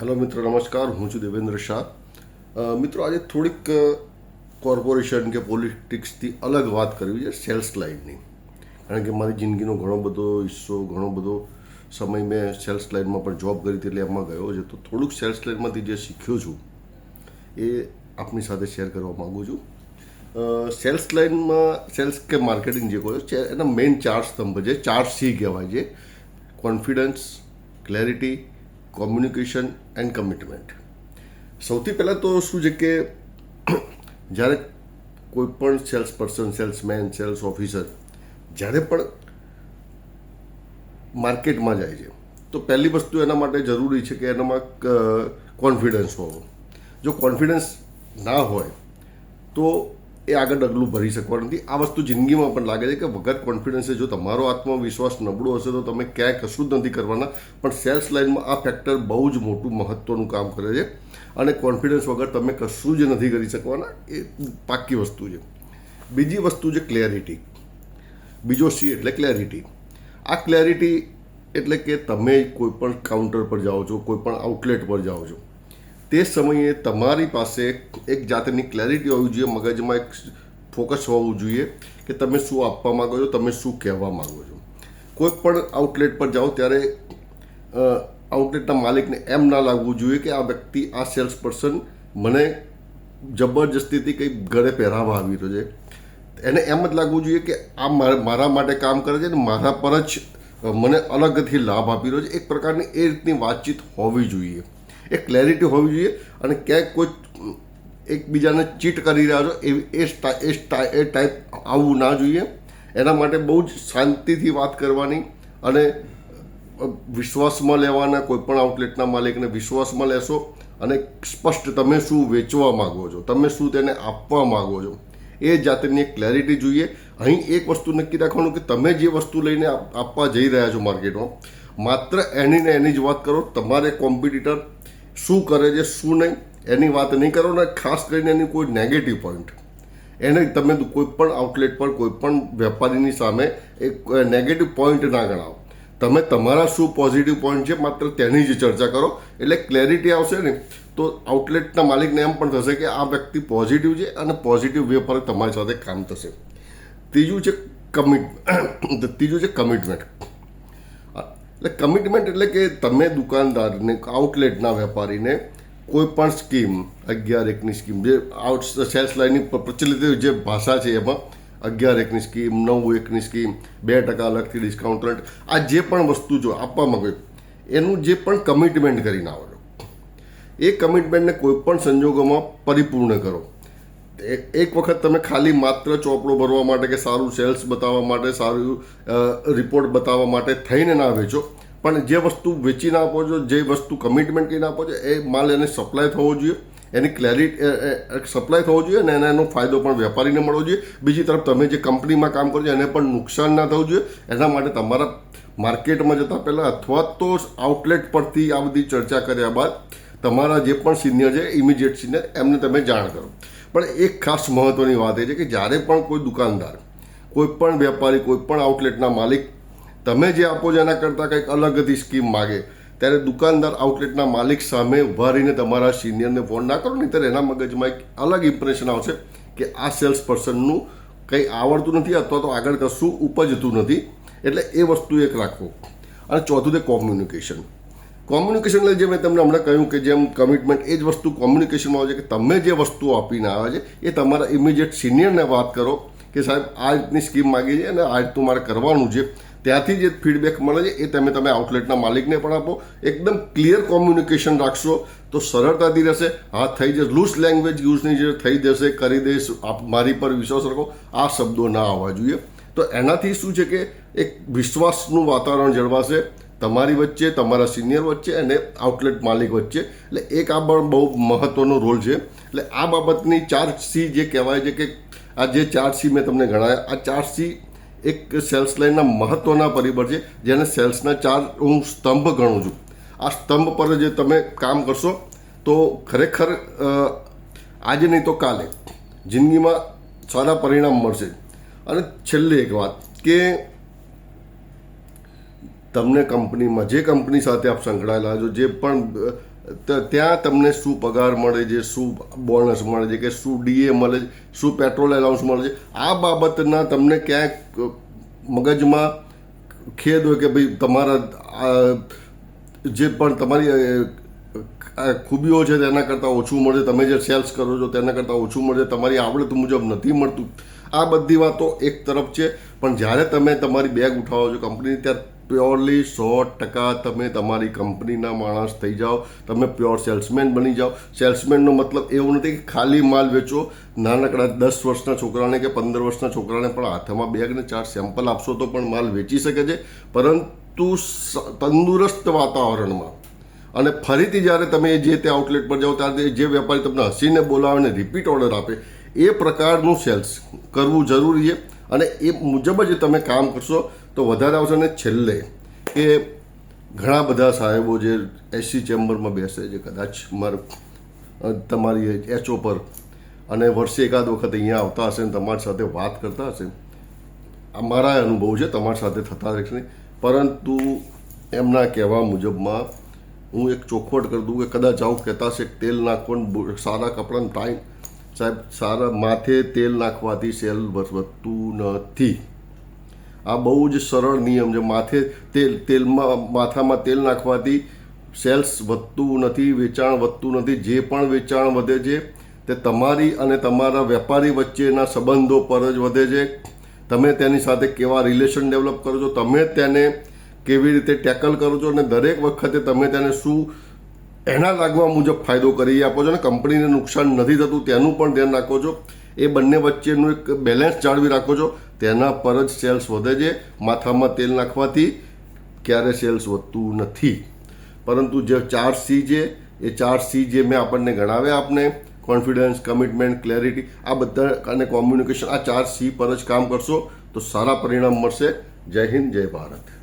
Hello મિત્રો, નમસ્કાર. હું છું દેવેન્દ્ર શાહ. મિત્રો, આજે થોડીક કોર્પોરેશન કે પોલિટિક્સથી અલગ વાત કરવી છે સેલ્સ લાઇનની કારણ કે મારી જિંદગીનો ઘણો બધો હિસ્સો, ઘણો બધો સમય મેં સેલ્સ લાઇનમાં પણ જોબ કરી હતી એટલે એમાં ગયો છે. તો થોડુંક સેલ્સ લાઇનમાંથી જે શીખ્યો છું, એ આપની સાથે શેર કરવા માગું છું. સેલ્સ લાઇનમાં સેલ્સ કે માર્કેટિંગ જે કહો છે એના મેઇન ચાર સ્તંભ છે. ચાર સી કહેવાય છે. Confidence clarity communication and commitment. સૌથી પહેલાં તો શું છે કે જ્યારે કોઈ પણ sales person salesman, sales officer જ્યારે પણ માર્કેટમાં જાય છે, તો પહેલી વસ્તુ એના માટે જરૂરી છે કે એનામાં કોન્ફિડન્સ હોવો. જો કોન્ફિડન્સ ના હોય, તો એ આગળ ડગલું ભરી શકવા નથી. આ વસ્તુ જિંદગીમાં પણ લાગે છે કે વગર કોન્ફિડન્સે જો તમારો આત્મવિશ્વાસ નબળો હશે તો તમે ક્યાંય કશું જ નથી કરવાના. પણ સેલ્સ લાઇનમાં આ ફેક્ટર બહુ જ મોટું મહત્ત્વનું કામ કરે છે. અને કોન્ફિડન્સ વગર તમે કશું જ નથી કરી શકવાના. એ પાક્કી વસ્તુ છે. બીજી વસ્તુ છે ક્લેરિટી બીજો સી એટલે ક્લેરિટી આ ક્લેરિટી એટલે કે તમે કોઈ પણ કાઉન્ટર પર જાઓ છો, કોઈ પણ આઉટલેટ પર જાઓ છો. તે સમયે તમારી પાસે એક જાતની ક્લેરિટી હોવી જોઈએ, મગજમાં એક ફોકસ હોવું જોઈએ કે તમે શું આપવા માગો છો, તમે શું કહેવા માગો છો. કોઈ પણ આઉટલેટ પર જાઓ ત્યારે આઉટલેટના માલિકને એમ ના લાગવું જોઈએ કે આ વ્યક્તિ, આ સેલ્સ પર્સન મને જબરજસ્તીથી કંઈક ઘરે પહેરાવવા આવી રહ્યો છે. એને એમ જ લાગવું જોઈએ કે આ મારા માટે કામ કરે છે ને મારા પર જ મને અલગથી લાભ આપી રહ્યો છે. એક પ્રકારની એ રીતની વાતચીત હોવી જોઈએ. એ ક્લેરિટી હોવી જોઈએ અને ક્યાંક કોઈ એકબીજાને ચીટ કરી રહ્યા છો એ એ એ ટાઈપ આવવું ના જોઈએ. એના માટે બહુ જ શાંતિથી વાત કરવાની અને વિશ્વાસમાં લેવાના કોઈ પણ આઉટલેટના માલિકને વિશ્વાસમાં લેશો અને સ્પષ્ટ તમે શું વેચવા માગો છો, તમે શું તેને આપવા માગો છો, એ જાતની એક ક્લેરિટી જોઈએ. અહીં એક વસ્તુ નક્કી રાખવાનું કે તમે જે વસ્તુ લઈને આપવા જઈ રહ્યા છો માર્કેટમાં માત્ર એની ને એની જ વાત કરો, તમારે કોમ્પિટિટર શું કરે છે, શું નહીં, એની વાત નહીં કરો ને ખાસ કરીને એની કોઈ નેગેટિવ પોઈન્ટ એને તમે કોઈ પણ આઉટલેટ પર, કોઈ પણ વેપારીની સામે એક નેગેટિવ પોઈન્ટ ના ગણાવો. તમે તમારા શું પોઝિટિવ પોઈન્ટ છે, માત્ર તેની જ ચર્ચા કરો, એટલે ક્લેરિટી આવશે ને, તો આઉટલેટના માલિકને એમ પણ થશે કે આ વ્યક્તિ પોઝિટિવ છે અને પોઝિટિવ વે પર તમારી સાથે કામ થશે. ત્રીજું છે કમિટ ત્રીજું છે કમિટમેન્ટ એટલે કમિટમેન્ટ એટલે કે તમે દુકાનદારને આઉટલેટના વેપારીને કોઈ પણ સ્કીમ અગિયાર એકની સ્કીમ જે આઉટ સેલ્સ લાઇનની પ્રચલિત જે ભાષા છે એમાં અગિયાર એકની સ્કીમ નવ એકની સ્કીમ બે ટકા અલગથી ડિસ્કાઉન્ટ રેટ આ જે પણ વસ્તુ જો આપવા માંગે, એનું જે પણ કમિટમેન્ટ કરીને આવો એ કમિટમેન્ટને કોઈ પણ સંજોગોમાં પરિપૂર્ણ કરો. એક વખત તમે ખાલી માત્ર ચોપડો ભરવા માટે કે સારું સેલ્સ બતાવવા માટે, સારું રિપોર્ટ બતાવવા માટે થઈને ના વેચો. પણ જે વસ્તુ વેચીને આપો છો, જે વસ્તુ કમિટમેન્ટ કરીને આપો છો, એ માલ એને સપ્લાય થવો જોઈએ. એની ક્લેરિટી સપ્લાય થવો જોઈએ અને એને ફાયદો પણ વેપારીને મળવો જોઈએ. બીજી તરફ તમે જે કંપનીમાં કામ કરો છો, એને પણ નુકસાન ના થવું જોઈએ. એના માટે તમારા માર્કેટમાં જતાં પહેલાં અથવા તો આઉટલેટ પરથી આ બધી ચર્ચા કર્યા બાદ તમારા જે પણ સિનિયર છે ઇમિડિયેટ સિનિયર એમને તમે જાણ કરો. પણ એક ખાસ મહત્ત્વની વાત એ છે કે જ્યારે પણ કોઈ દુકાનદાર, કોઈ પણ વેપારી, કોઈ પણ આઉટલેટના માલિક તમે જે આપો છો એના કરતાં કંઈક અલગ હતી સ્કીમ માગે, ત્યારે દુકાનદાર આઉટલેટના માલિક સામે ઊભા રહીને તમારા સિનિયરને ફોન ના કરો ને ત્યારે એના મગજમાં એક અલગ ઇમ્પ્રેશન આવશે કે આ સેલ્સ પર્સનનું કંઈ આવડતું નથી અથવા તો આગળ કશું ઉપજતું નથી. એટલે એ વસ્તુ એક રાખવું અને ચોથું તે કોમ્યુનિકેશન કોમ્યુનિકેશન એટલે જે મેં તમને હમણાં કહ્યું કે જેમ કમિટમેન્ટ એ જ વસ્તુ કોમ્યુનિકેશનમાં આવે છે કે તમે જે વસ્તુ આપીને આવે છે, એ તમારા ઇમિડિયેટ સિનિયરને વાત કરો કે સાહેબ, આ રીતની સ્કીમ માગી છે અને આ રીતનું મારે કરવાનું છે. ત્યાંથી જે ફીડબેક મળે છે એ તમે તમે આઉટલેટના માલિકને પણ આપો. એકદમ ક્લિયર કોમ્યુનિકેશન રાખશો તો સરળતાથી રહેશે. હા, થઈ જશે. લૂઝ લેંગ્વેજ યુઝની જે થઈ જશે, કરી દઈશ. આપ મારી પર વિશ્વાસ રાખો. આ શબ્દો ના આવવા જોઈએ. તો એનાથી શું છે કે એક વિશ્વાસનું વાતાવરણ જળવાશે. તમારી વચ્ચે, તમારા સિનિયર વચ્ચે અને આઉટલેટ માલિક વચ્ચે. એટલે એક આ પણ બહુ મહત્ત્વનો રોલ છે. એટલે આ બાબતની ચાર સી જે કહેવાય છે કે આ જે ચાર સી મેં તમને ગણાવ્યા આ ચાર સી એક સેલ્સ લાઇનના મહત્ત્વના પરિબળ છે, જેને સેલ્સના ચાર હું સ્તંભ ગણું છું. આ સ્તંભ પર જે તમે કામ કરશો તો ખરેખર આજે નહીં તો કાલે જિંદગીમાં સારા પરિણામ મળશે. અને છેલ્લે એક વાત કે તમને કંપનીમાં, જે કંપની સાથે આપ સંકળાયેલા છો, જે પણ ત્યાં તમને શું પગાર મળે છે, શું બોનસ મળે છે, કે શું ડીએ મળે છે, શું પેટ્રોલ એલાઉન્સ મળે છે, આ બાબતના તમને ક્યાંક મગજમાં ખેદ હોય કે ભાઈ તમારા જે પણ તમારી ખૂબીઓ છે તેના કરતાં ઓછું મળે, તમે જે સેલ્સ કરો છો તેના કરતાં ઓછું મળે, તમારી આવડત મુજબ નથી મળતું. આ બધી વાતો એક તરફ છે, પણ જ્યારે તમે તમારી બેગ ઉઠાવો છો કંપની ત્યારે પ્યોરલી સો ટકા તમે તમારી કંપનીના માણસ થઈ જાઓ, તમે પ્યોર સેલ્સમેન બની જાઓ. સેલ્સમેનનો મતલબ એવું નથી કે ખાલી માલ વેચો. નાનકડા દસ વર્ષના છોકરાને કે પંદર વર્ષના છોકરાને પણ હાથમાં બે ને ચાર સેમ્પલ આપશો તો પણ માલ વેચી શકે છે. પરંતુ તંદુરસ્ત વાતાવરણમાં અને ફરીથી જ્યારે તમે જે તે આઉટલેટ પર જાઓ, ત્યારે જે વેપારી તમને હસીને બોલાવે અને રિપીટ ઓર્ડર આપે, એ પ્રકારનું સેલ્સ કરવું જરૂરી છે. અને એ મુજબ જ તમે કામ કરશો. તો વધારે આવશે અને છેલ્લે કે ઘણા બધા સાહેબો જે એસી ચેમ્બરમાં બેસે છે, કદાચ માર તમારી એચઓ પર. અને વર્ષે એકાદ વખત અહીંયા આવતા હશે ને તમારી સાથે વાત કરતા હશે. આ મારા અનુભવ છે, તમારી સાથે થતા રહેશે પરંતુ એમના કહેવા મુજબમાં હું એક ચોખવટ કરી દઉં કે કદાચ આવું કહેતા હશે તેલ નાખવાનું સારા કપડાં ટાઈમ સાહેબ, સારા માથે તેલ નાખવાથી સેલ વધતું નથી. આ બહુ જ સરળ નિયમ છે. માથે તેલ, તેલમાં, માથામાં તેલ નાખવાથી સેલ્સ વધતું નથી, વેચાણ વધતું નથી. જે પણ વેચાણ વધે છે, તે તમારી અને તમારા વેપારી વચ્ચેના સંબંધો પર જ વધે છે. તમે તેની સાથે કેવા રિલેશન ડેવલપ કરો છો? તમે તેને કેવી રીતે ટેકલ કરો છો? અને દરેક વખતે તમે તેને શું એના લાગવા મુજબ ફાયદો કરી આપો છો? અને કંપનીને નુકસાન નથી થતું, તેનું પણ ધ્યાન રાખો છો. એ બંને વચ્ચેનું એક બેલેન્સ જાળવી રાખો છો. તેના પર જ સેલ્સ વધે છે. માથામાં તેલ નાખવાથી ક્યારે સેલ્સ વધતું નથી. પરંતુ જે ચાર સી છે, એ ચાર સી જે મેં આપણને ગણાવ્યા આપને કોન્ફિડન્સ કમિટમેન્ટ ક્લેરિટી આ બધા અને કોમ્યુનિકેશન આ ચાર સી પર જ કામ કરશો તો સારા પરિણામ મળશે. જય હિન્દ, જય ભારત.